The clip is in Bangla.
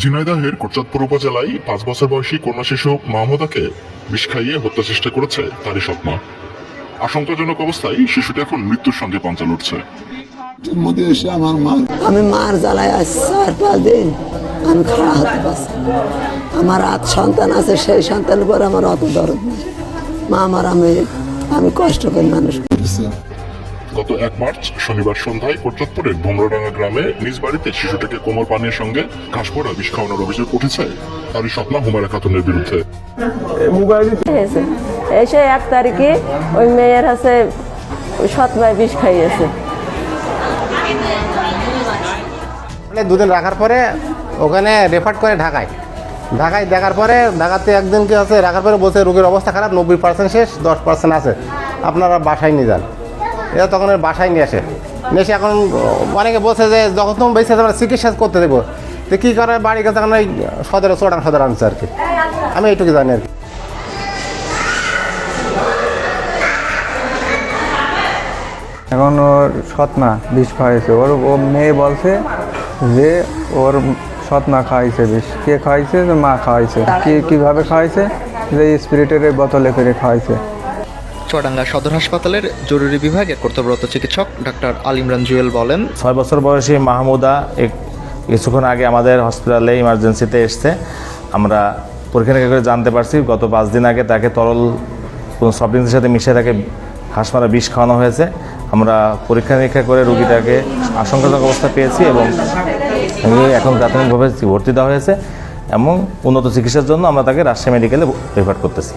ঝিনাইদহের কোটচাঁদপুর উপজেলায় পাঁচ বছর বয়সী কন্যা শিশু মাহমুদাকে বিষ খাইয়ে হত্যা চেষ্টা করেছে তারই স্বপ্ন। আশঙ্কাজনক অবস্থায় শিশুটি এখন মৃত্যুর সঙ্গে পাঞ্চা লড়ছে। এসে আমার মা আমি মার জ্বালায় আজ চার পাঁচ দিন আমি খাড়া হতে পারছি আমার আট সন্তান আছে সেই সন্তানের পর আমার অত দরদ নেই। মা আমার আমি আমি কষ্ট করে মানুষ। করেছি গত এক মার্চ শনিবার সন্ধ্যায় কোটচাঁদপুরের ভোমরাডাঙ্গা গ্রামে নিজ বাড়িতে শিশুটিকে কোমল পানির সঙ্গে ঘাস পড়া বিষ খাওয়ানোর অভিযোগ উঠেছে তারই স্বপ্ন হুমায়রা খাতুনের বিরুদ্ধে। এসে এক তারিখে ওই মেয়ের হাসে ওই সৎ ভাই বিষ খাইয়েছে। মানে দুদিন রাখার পরে ওখানে রেফার করে ঢাকায়। ঢাকায় দেখার পরে, ঢাকাতে একদিন কি আছে রাখার পরে বলছে রোগীর অবস্থা খারাপ, নব্বই পার্সেন্ট শেষ, দশ পার্সেন্ট আছে। আপনারা বাসায় নিয়ে যান। এরা তখন বাসায় নিয়ে আসে। নিয়ে এখন অনেকে বলছে যে, যখন তুমি বেঁচে আমরা চিকিৎসা করতে দেবো। তো কী করে বাড়ি গেছে, এখন ওই সদরে চোটাং সদর আনছে আর কি। আমি এইটুকু জানি আর কি। এখন ওর সৎমা বিষ খাওয়াইছে। ওর ও মেয়ে বলছে যে, ওর সৎমা খাওয়াইছে বিষ কে খাওয়াইছে যে মা খাওয়াইছে কে কীভাবে খাওয়াইছে যে স্পিরিটের বোতলে করে খাওয়াইছে চুয়াডাঙ্গা সদর হাসপাতালের জরুরি বিভাগে কর্তব্যরত চিকিৎসক ডাক্তার আল ইমরান জুয়েল বলেন ছয় বছর বয়সী মাহমুদা এক- কিছুক্ষণ আগে আমাদের হসপিটালে ইমার্জেন্সিতে এসছে। আমরা পরীক্ষা নিরীক্ষা করে জানতে পারছি গত পাঁচ দিন আগে তাকে তরল কোনো সফট ড্রিঙ্কসের সাথে মিশিয়ে তাকে হাঁস মারা বিষ খাওয়ানো হয়েছে। আমরা পরীক্ষা নিরীক্ষা করে রুগীটাকে আশঙ্কাজনক অবস্থা পেয়েছি এবং এখন প্রাথমিকভাবে ভর্তি দেওয়া হয়েছে এবং উন্নত চিকিৎসার জন্য আমরা তাকে রাজশাহী মেডিকেলে রেফার করতেছি।